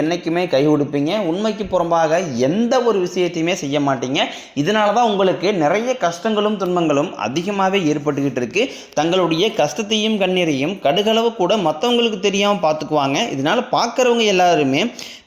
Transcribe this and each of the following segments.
என்றைக்குமே கை கொடுப்பீங்க உண்மைக்கு புறம்பாக எந்த ஒரு விஷயத்தையுமே செய்ய மாட்டீங்க. இதனால தான் உங்களுக்கு நிறைய கஷ்டங்களும் துன்பங்களும் அதிகமாகவே ஏற்பட்டுக்கிட்டு இருக்கு. தங்களுடைய கஷ்டத்தையும் கண்ணீரையும் கடுகளவு கூட மற்றவங்களுக்கு தெரியாமல் பார்த்துக்குவாங்க இதனால் பார்க்குறவங்க எல்லாருமே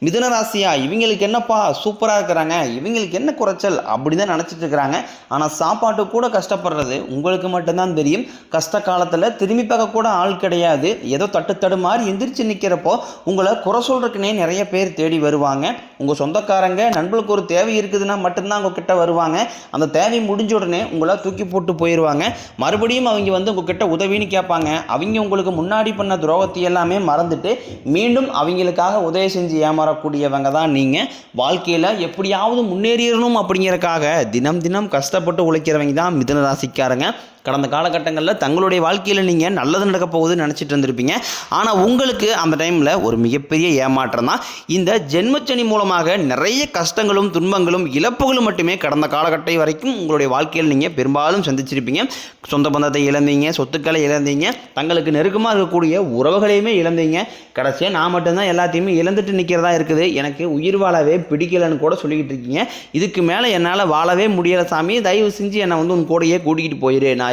மிதனராசியா இவங்களுக்கு என்னப்பா சூப்பராக இருக்கிறாங்க இவங்களுக்கு என்ன குறைச்சல் அப்படி தான் நினச்சிட்டு இருக்கிறாங்க. ஆனால் சாப்பாட்டு கூட கஷ்டப்படுறது உங்களுக்கு மட்டும்தான் தெரியும். கஷ்ட காலத்தில் திரும்பி பார்க்க கூட ஆள் கிடையாது. ஏதோ தட்டு தடுமாறி மாதிரி எந்திரிச்சு நிற்கிறப்போ உங்களை குறை சொல்கிறதுக்குனே நிறைய பேர் தேடி வருவாங்க. உங்கள் சொந்தக்காரங்க நண்பர்களுக்கு ஒரு தேவை இருக்குதுன்னா மட்டும்தான் உங்ககிட்ட வருவாங்க. அந்த தேவை முடிஞ்ச உடனே உங்களை தூக்கி போட்டு போயிடுவாங்க மறுபடியும் அவங்க வந்து உங்ககிட்ட உதவின்னு கேட்பாங்க. அவங்க உங்களுக்கு முன்னாடி பண்ண துரோகத்தை எல்லாமே மறந்துட்டு மீண்டும் அவங்களுக்காக உதவி செஞ்சு ஏமாறக்கூடியவங்க தான் நீங்கள் வாழ்க்கையில் எப்படியாவது முன்னேறிடணும் அப்படிங்கிறக்காக தினம் தினம் கஷ்டப்பட்டு உழைக்கிறவங்க தான் மிதனராசிக்காரங்க கடந்த காலகட்டங்களில் தங்களுடைய வாழ்க்கையில் நீங்கள் நல்லது நடக்க போகுதுன்னு நினச்சிட்டு இருந்திருப்பீங்க. ஆனால் உங்களுக்கு அந்த டைமில் ஒரு மிகப்பெரிய ஏமாற்றம் தான். இந்த ஜென்மச்சனி மூலமாக நிறைய கஷ்டங்களும் துன்பங்களும் இழப்புகளும் மட்டுமே கடந்த காலகட்டம் வரைக்கும் உங்களுடைய வாழ்க்கையில் நீங்கள் பெரும்பாலும் சந்திச்சிருப்பீங்க. சொந்த பந்தத்தை இழந்தீங்க சொத்துக்களை இழந்தீங்க தங்களுக்கு நெருக்கமாக இருக்கக்கூடிய உறவுகளையுமே இழந்தீங்க. கடைசியாக நான் மட்டும்தான் எல்லாத்தையுமே இழந்துட்டு நிற்கிறதா இருக்குது. எனக்கு உயிர் வாழவே பிடிக்கலன்னு கூட சொல்லிக்கிட்டு இருக்கீங்க. இதுக்கு மேலே என்னால் வாழவே முடியலை சாமி. தயவு செஞ்சு என்னை வந்து உன் கூடையே கூட்டிகிட்டு போயிரு. நான்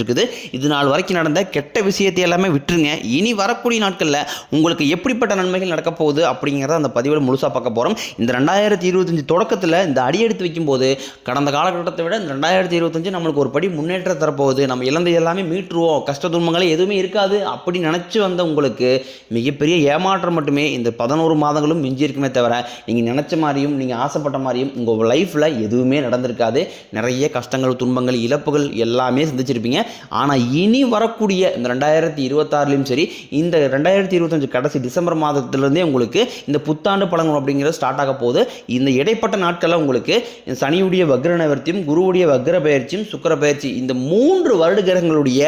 அமைஞ்சிருக்குது இது நாள் வரைக்கும் நடந்த கெட்ட விஷயத்தை எல்லாமே விட்டுருங்க. இனி வரக்கூடிய நாட்களில் உங்களுக்கு எப்படிப்பட்ட நன்மைகள் நடக்க போகுது அப்படிங்கிறத அந்த பதிவில் முழுசாக பார்க்க போகிறோம் இந்த ரெண்டாயிரத்தி இருபத்தஞ்சு தொடக்கத்தில் இந்த அடியெடுத்து வைக்கும்போது கடந்த காலகட்டத்தை விட இந்த ரெண்டாயிரத்தி இருபத்தஞ்சு நம்மளுக்கு ஒரு படி முன்னேற்றம் தரப்போகுது. நம்ம இழந்த எல்லாமே மீட்டுருவோம். கஷ்ட துன்பங்களே எதுவுமே இருக்காது அப்படி நினச்சி வந்த உங்களுக்கு மிகப்பெரிய ஏமாற்றம் மட்டுமே இந்த பதினோரு மாதங்களும் மிஞ்சி இருக்குமே தவிர நீங்கள் நினச்ச மாதிரியும் நீங்கள் ஆசைப்பட்ட மாதிரியும் உங்கள் லைஃப்பில் எதுவுமே நடந்திருக்காது. நிறைய கஷ்டங்கள் துன்பங்கள் இழப்புகள் எல்லாமே சந்திச்சிருப்பீங்க. ஆனால் இனி வரக்கூடிய இந்த ரெண்டாயிரத்தி இருபத்தாறுலையும் சரி இந்த ரெண்டாயிரத்தி இருபத்தஞ்சு கடைசி டிசம்பர் மாதத்துலேருந்தே உங்களுக்கு இந்த புத்தாண்டு பழங்கள் அப்படிங்கிறது ஸ்டார்ட் ஆக போகுது. இந்த இடைப்பட்ட நாட்களில் உங்களுக்கு இந்த சனியுடைய வக்ர நிவர்த்தியும் குருவுடைய வக்ர பயிற்சியும் சுக்கிர பயிற்சி இந்த மூன்று வருட கிரகங்களுடைய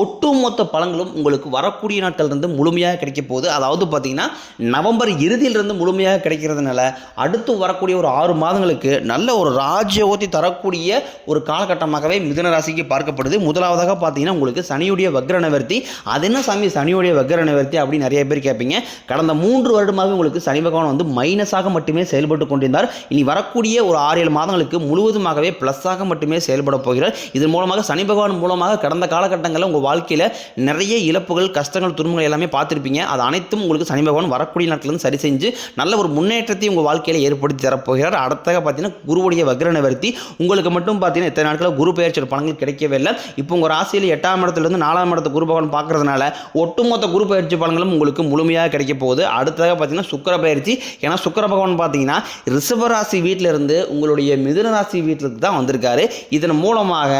ஒட்டுமொத்த பழங்களும் உங்களுக்கு வரக்கூடிய நாட்கள் இருந்து முழுமையாக கிடைக்க போகுது. அதாவது பார்த்தீங்கன்னா நவம்பர் இறுதியிலிருந்து முழுமையாக கிடைக்கிறதுனால அடுத்து வரக்கூடிய ஒரு ஆறு மாதங்களுக்கு நல்ல ஒரு ராஜ்யோகத்தை தரக்கூடிய ஒரு காலகட்டமாகவே மிதன ராசிக்கு பார்க்கப்படுது. முதலாவதாக பார்த்தீங்கன்னா உங்களுக்கு சனியுடைய வக்ர நிவர்த்தி அது என்ன சாமி? சனியுடைய வக்ர நிவர்த்தி அப்படின்னு நிறைய பேர் கேட்பீங்க. கடந்த மூன்று வருடமாக உங்களுக்கு சனி பகவான் வந்து மைனஸாக மட்டுமே செயல்பட்டு கொண்டிருந்தார். இனி வரக்கூடிய ஒரு ஆறு ஏழு மாதங்களுக்கு முழுவதுமாகவே ப்ளஸ்ஸாக மட்டுமே செயல்பட போகிறார். இதன் மூலமாக சனி பகவான் மூலமாக கடந்த காலகட்டங்களில் உங்கள் வாழ்க்கையில் நிறைய இழப்புகள் கஷ்டங்கள் துன்பங்கள் எல்லாமே பார்த்துருப்பீங்க. அது அனைத்தும் உங்களுக்கு சனி பகவான் வரக்கூடிய நாட்களிலிருந்து சரி செஞ்சு நல்ல ஒரு முன்னேற்றத்தை உங்கள் வாழ்க்கையில் ஏற்படுத்தி தரப்போகிறார். அடுத்ததாக பார்த்தீங்கன்னா குருவுடைய வக்ர நிவர்த்தி உங்களுக்கு மட்டும் பார்த்தீங்கன்னா இத்தனை நாட்களில் குரு பெயர்ச்சியோட பணங்கள் கிடைக்கவே இல்லை. இப்போ உங்கள் ராசியில் எட்டாம் இடத்துலேருந்து நாலாம் இடத்து குரு பகவான் பார்க்கறதுனால ஒட்டுமொத்த குரு பயிற்சி பலன்களும் உங்களுக்கு முழுமையாக கிடைக்க போகுது. அடுத்ததாக பார்த்தீங்கன்னா சுக்கர பயிற்சி. ஏன்னா சுக்கர பகவான் பார்த்தீங்கன்னா ரிஷபராசி வீட்டில் இருந்து உங்களுடைய மிதுன ராசி வீட்டிற்கு தான் வந்திருக்காரு. இதன் மூலமாக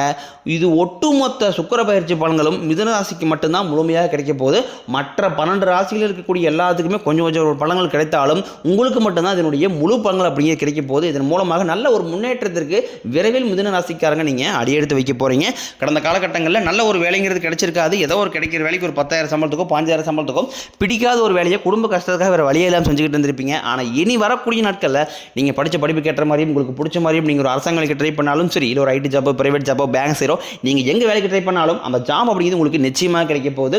இது ஒட்டுமொத்த சுக்கிர பயிற்சி பலன்களும் மிதுன ராசிக்கு மட்டும்தான் முழுமையாக கிடைக்க போகுது. மற்ற பன்னெண்டு ராசியில் இருக்கக்கூடிய எல்லாத்துக்குமே கொஞ்சம் கொஞ்சம் பலன்கள் கிடைத்தாலும் உங்களுக்கு மட்டும்தான் இதனுடைய முழு பலன்கள் அப்படிங்கிறது கிடைக்க போகுது. இதன் மூலமாக நல்ல ஒரு முன்னேற்றத்திற்கு விரைவில் மிதுன ராசிக்காரங்க நீங்கள் அடியெடுத்து வைக்க போகிறீங்க கடந்த காலகட்டங்கள் காலகட்டங்களில் நல்ல ஒரு வேலைங்கிறது கிடைச்சிருக்காது. ஏதோ ஒரு கிடைக்கிற வேலைக்கு ஒரு பத்தாயிரம் சம்பளத்துக்கோ பாஞ்சாயிரம் சம்பளத்துக்கோ பிடிக்காத ஒரு வேலையை குடும்ப கஷ்டத்துக்காக வேறு வழியே இல்லாமல் செஞ்சுக்கிட்டு இருந்திருப்பீங்க. ஆனால் இனி வரக்கூடிய நாட்களில் நீங்கள் படித்த படிப்பு கேட்ட மாதிரியும் உங்களுக்கு பிடிச்ச மாதிரியும் நீங்கள் ஒரு அரசாங்க ட்ரை பண்ணாலும் சரி இல்லை ஒரு ஐடி ஜாபோ ப்ரைவேட் ஜாபோ பேங்க் சேரோ நீங்கள் எங்கே வேலைக்கு ட்ரை பண்ணாலும் அந்த ஜாப் அப்படிங்கிறது உங்களுக்கு நிச்சயமாக கிடைக்க போகுது.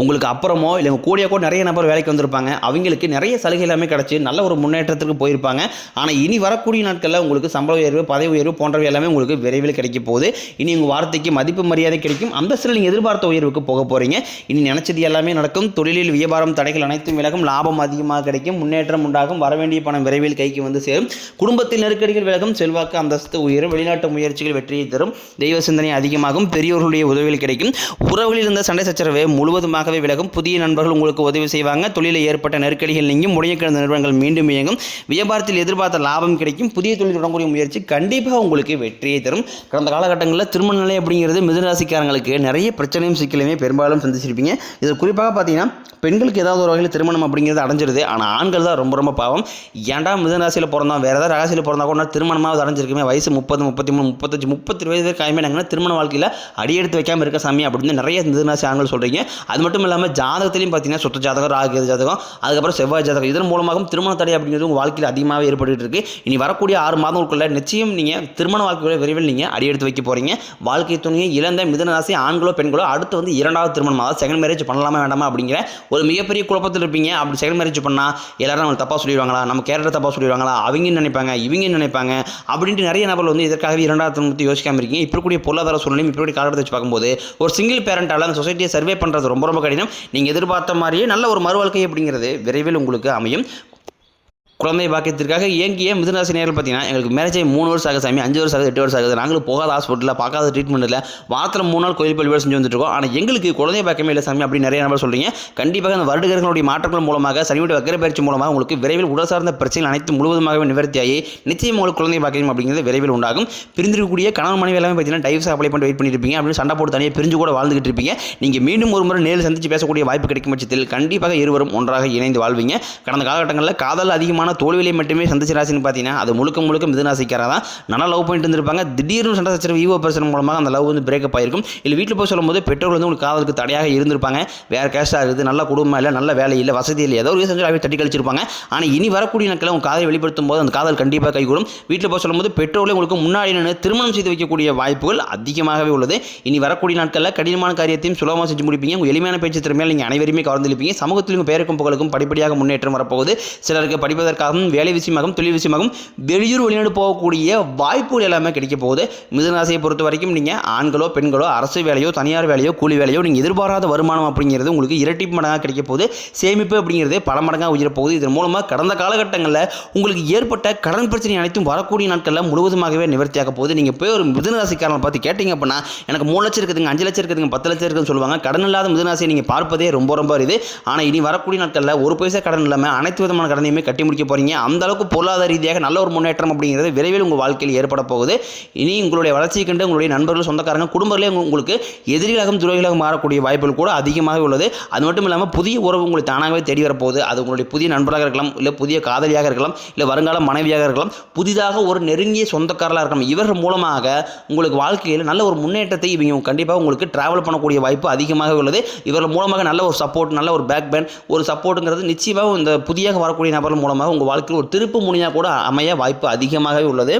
உங்களுக்கு அப்புறமோ இல்லை உங்கள் கூடிய கூட நிறைய நபர் வேலைக்கு வந்திருப்பாங்க. அவங்களுக்கு நிறைய சலுகை எல்லாமே கிடச்சி நல்ல ஒரு முன்னேற்றத்துக்கு போயிருப்பாங்க. ஆனால் இனி வரக்கூடிய நாட்களில் உங்களுக்கு சம்பள உயர்வு பதவி உயர்வு போன்றவை எல்லாமே உங்களுக்கு விரைவில் கிடைக்க போகுது. இனி உங்கள் வார்த்தைக்கு மதிப்பு மரியாதை கிடைக்கும். அந்தஸ்தில் நீங்கள் எதிர்பார்த்த உயர்வுக்கு போக போகிறீங்க இனி நினச்சது எல்லாமே நடக்கும். தொழிலில் வியாபாரம் தடைகள் அனைத்தும் விலகும். லாபம் அதிகமாக கிடைக்கும். முன்னேற்றம் உண்டாகும். வரவேண்டிய பணம் விரைவில் கைக்கு வந்து சேரும். குடும்பத்தில் நெருக்கடிகள் விலகும். செல்வாக்கு அந்தஸ்து உயரும். வெளிநாட்டு முயற்சிகள் வெற்றியை தரும். தெய்வ சிந்தனை அதிகமாகும். பெரியோர்களுடைய உதவிகள் கிடைக்கும். உறவுகளில் இருந்த சண்டை சச்சரவு முழுவதுமாகவே விலகும். புதிய நண்பர்கள் உங்களுக்கு உதவி செய்வாங்க. தொழிலில் ஏற்பட்ட நெருக்கடிகள் நீங்கும் முடிய கிடந்த நிறுவனங்கள் மீண்டும் இயங்கும். வியாபாரத்தில் எதிர்பார்த்த லாபம் கிடைக்கும். புதிய தொழில் தொடங்கக்கூடிய முயற்சி கண்டிப்பாக உங்களுக்கு வெற்றியை தரும். கடந்த காலகட்டங்களில் திருமண நிலை அப்படிங்கிறது மிதுனராசிக்காரங்களுக்கு நிறைய பிரச்சனையும் சிக்கலையுமே பெரும்பாலும் சந்திச்சிருப்பீங்க. இது குறிப்பாக பார்த்தீங்கன்னா பெண்களுக்கு ஏதாவது ஒரு வகையில் திருமணம் அப்படிங்கிறது அடைஞ்சிருது. ஆனால் ஆண்கள் தான் ரொம்ப ரொம்ப பாவம். ஏன்டா மிதனராசியில் பிறந்தோம்? வேறு ஏதாவது ராசியில் பிறந்தா கூட திருமணமாவது அடைஞ்சிருக்குமே. வயசு முப்பது முப்பத்தி மூணு முப்பத்தஞ்சு முப்பத்தி வயது காயமே திருமண வாழ்க்கையில் அடியெடுத்து வைக்காமல் இருக்க சாமி அப்படின்னு நிறைய மிதனராசி ஆண்கள் சொல்கிறீங்க அது மட்டும் இல்லாமல் ஜாதகத்திலையும் பார்த்தீங்கன்னா சுத்த ஜாதகம் ராகு ஜாதகம் அதுக்கப்புறம் செவ்வாய் ஜாதகம். இதன் மூலமாகவும் திருமண தடை அப்படிங்கிறது உங்கள் வாழ்க்கையில் அதிகமாக ஏற்பட்டு இருக்கு. இனி வரக்கூடிய ஆறு மாதங்களுக்குள்ள நிச்சயம் நீங்கள் திருமண வாழ்க்கையோட விரைவில் நீங்கள் அடியெடுத்து வைக்க போகிறீங்க வாழ்க்கை துணையை இழந்த மிதனராசி ஆண்களோ பெண்களோ அடுத்து வந்து இரண்டாவது திருமணம் அதாவது செகண்ட் மேரேஜ் பண்ணலாமா வேண்டாமா அப்படிங்கிற ஒரு மிகப்பெரிய குழப்பத்தில் இருப்பீங்க. அப்படி செகண்ட் மேரேஜ் பண்ணால் எல்லாரும் நம்ம தப்பாக சொல்லிடுவாங்களா? நம்ம கேரக்டர் தப்பாக சொல்லிடுவாங்களா? அவங்க நினைப்பாங்க இவங்க நினைப்பாங்க அப்படின்ட்டு நிறைய நபர்கள் வந்து இதற்காகவே இரண்டாவது திருமணத்தை யோசிக்காம இருக்கீங்க. இப்போ கூடிய பொருளாதார சூழ்நிலையும் இப்படி காலகட்டத்தை வச்சு பார்க்கும்போது ஒரு சிங்கிள் பேரண்டால் அந்த சொசைட்டியை சர்வே பண்ணுறது ரொம்ப ரொம்ப கடினம் நீங்கள் எதிர்பார்த்த மாதிரியே நல்ல ஒரு மறுவாழ்க்கை அப்படிங்கிறது விரைவில் உங்களுக்கு அமையும். குழந்தை பாக்கியத்திற்காக இயங்கிய மிதுனராசி நேரில் பார்த்தீங்கன்னா எங்களுக்கு மேரேஜ் ஆகி மூணு வருஷம் ஆகுது சாமி அஞ்சு வருஷம் ஆகுது எட்டு வருஷம் ஆகுது. நாங்களும் போகாத ஹாஸ்பிட்டலில் பார்க்காத ட்ரீட்மெண்ட் இல்லை வாரத்தில் மூணு நாள் கோயில் பள்ளியோடு செஞ்சு வந்துட்டுருக்கோம் ஆனால் எங்களுக்கு குழந்தை பாக்கியமே இல்லை சாமி அப்படி நிறைய நம்பர் சொல்கிறீங்க கண்டிப்பாக அந்த வருடகர்களுடைய மாற்றங்கள் மூலமாக சனியுடைய வக்கர பயிற்சி மூலமாக உங்களுக்கு விரைவில் உடல் சார்ந்த பிரச்சனைகள் அனைத்து முழுவதுமாகவே நிவர்த்தியாகி நிச்சயம் உங்களுக்கு குழந்தை பாக்கியம் அப்படிங்கிறது விரைவில் உண்டாகும். பிரிந்திருக்கக்கூடிய கணவன் மனைவி எல்லாமே பார்த்தீங்கன்னா டைவ்ஸ் அப்ளை பண்ணி வெயிட் பண்ணியிருப்பீங்க அப்படின்னு சண்டை போட்டு தனியாக பிரிஞ்சு கூட வாழ்ந்துகிட்டு இருப்பீங்க. நீங்கள் மீண்டும் ஒரு முறை நேரில் சந்தித்து பேசக்கூடிய வாய்ப்பு கிடைக்கும் பட்சத்தில் கண்டிப்பாக இருவரும் ஒன்றாக இணைந்து வாழ்வீங்க. கடந்த காலகட்டங்களில் காதல் அதிகமான தோல்வியை மட்டுமே சந்திச்ச ராசின்னு பார்த்தீங்கன்னா அது முழுக்க முழுக்க மிதுராசிக்காரா தான். நல்லா லவ் பண்ணிட்டு இருந்திருப்பாங்க. திடீர்னு சண்டை சச்சரவு ஈவோ பிரச்சனை மூலமாக அந்த லவ் வந்து பிரேக்கப் ஆயிருக்கும். இல்லை வீட்டில் போய் சொல்லும்போது பெற்றோர்கள் வந்து உங்களுக்கு காதலுக்கு தடையாக இருந்திருப்பாங்க. வேறு கேஷாக இருக்குது நல்ல குடும்பம் இல்லை நல்ல வேலை இல்லை வசதி இல்லை ஏதோ ஒரு செஞ்சு தட்டி கழிச்சிருப்பாங்க. ஆனால் இனி வரக்கூடிய நாட்களில் உங்கள் காதலை வெளிப்படுத்தும் போது அந்த காதல் கண்டிப்பாக கைகூடும். வீட்டில் போய் சொல்லும்போது பெற்றோர்களே உங்களுக்கு முன்னாடி நின்று திருமணம் செய்து வைக்கக்கூடிய வாய்ப்புகள் அதிகமாகவே உள்ளது. இனி வரக்கூடிய நாட்களில் கடினமான காரியத்தையும் சுலபமாக செஞ்சு முடிப்பீங்க. உங்கள் எளிமையான பேச்சு திறமையால் நீங்கள் அனைவருமே கவர்ந்திருப்பீங்க. சமூகத்திலும் உங்கள் பேருக்கும் புகழுக்கும் படிப்படியாக முன்னேற்றம் வரப்போகுது. சிலருக்கு படிப்பதற்காகவும் வேலை விஷயமாகவும் தொழில் விஷயமாகவும் வெளியூர் வெளிநாடு போகக்கூடிய வாய்ப்புகள் எல்லாமே கிடைக்க போகுது. மிதனராசியை பொறுத்த வரைக்கும் நீங்கள் ஆண்களோ பெண்களோ அரசு வேலையோ தனியார் வேலையோ கூலி வேலையோ நீங்கள் எதிர்பாராத வருமானம் அப்படிங்கிறது உங்களுக்கு இரட்டிப்பு மடங்காக கிடைக்க போகுது. சேமிப்பு அப்படிங்கிறது பல மடங்காக உயர போகுது. இதன் மூலமாக கடந்த காலகட்டங்களில் உங்களுக்கு ஏற்பட்ட கடன் பிரச்சனை அனைத்தும் வரக்கூடிய நாட்களில் முழுவதுமாகவே நிவர்த்தியாக போகுது. நீங்கள் போய் ஒரு மிதனராசிக்காரனை பார்த்து கேட்டிங்க அப்படின்னா எனக்கு மூணு லட்சம் இருக்குதுங்க அஞ்சு லட்சம் இருக்குதுங்க பத்து லட்சம் இருக்குதுன்னு சொல்லுவாங்க. கடன் இல்லாத மிதனராசியை நீங்கள் பார்ப்பதே ரொம்ப ரொம்ப இது ஆனால் இனி வரக்கூடிய நாட்களில் ஒரு பைசா கடன் இல்லாமல் அனைத்து விதமான கடனையுமே கட்டி முடிக்க போகிறீங்க அந்த அளவுக்கு பொருளாதார ரீதியாக நல்ல ஒரு முன்னேற்றம் அப்படிங்கிறது விரைவில் உங்கள் வாழ்க்கையில் ஏற்பட போகுது. இனி உங்களுடைய வளர்ச்சியை கண்டு உங்களுடைய நண்பர்கள் சொந்தக்காரங்க குடும்பங்களே உங்களுக்கு எதிரிகளாகவும் துரோகிகளாக மாறக்கூடிய வாய்ப்புகள் கூட அதிகமாக உள்ளது. அது மட்டும் இல்லாமல் புதிய உறவு உங்களுக்கு தானாகவே தேடி வரப்போகுது. அது உங்களுடைய புதிய நண்பராக இருக்கலாம் இல்லை புதிய காதலியாக இருக்கலாம் இல்லை வருங்கால மனைவியாக இருக்கலாம். புதிதாக ஒரு நெருங்கிய சொந்தக்காரலாக இருக்கலாம். இவர்கள் மூலமாக உங்களுக்கு வாழ்க்கையில் நல்ல ஒரு முன்னேற்றத்தை இவங்க கண்டிப்பாக உங்களுக்கு ட்ராவல் பண்ணக்கூடிய வாய்ப்பு அதிகமாக உள்ளது. இவர்கள் மூலமாக நல்ல ஒரு சப்போர்ட் நல்ல ஒரு பேக் பேன் ஒரு சப்போர்ட்டுங்கிறது நிச்சயமாக இந்த புதியாக வரக்கூடிய நபர்கள் மூலமாக உங்கள் வாழ்க்கையில் ஒரு திருப்பு முனையாக கூட அமைய வாய்ப்பு அதிகமாகவே உள்ளது.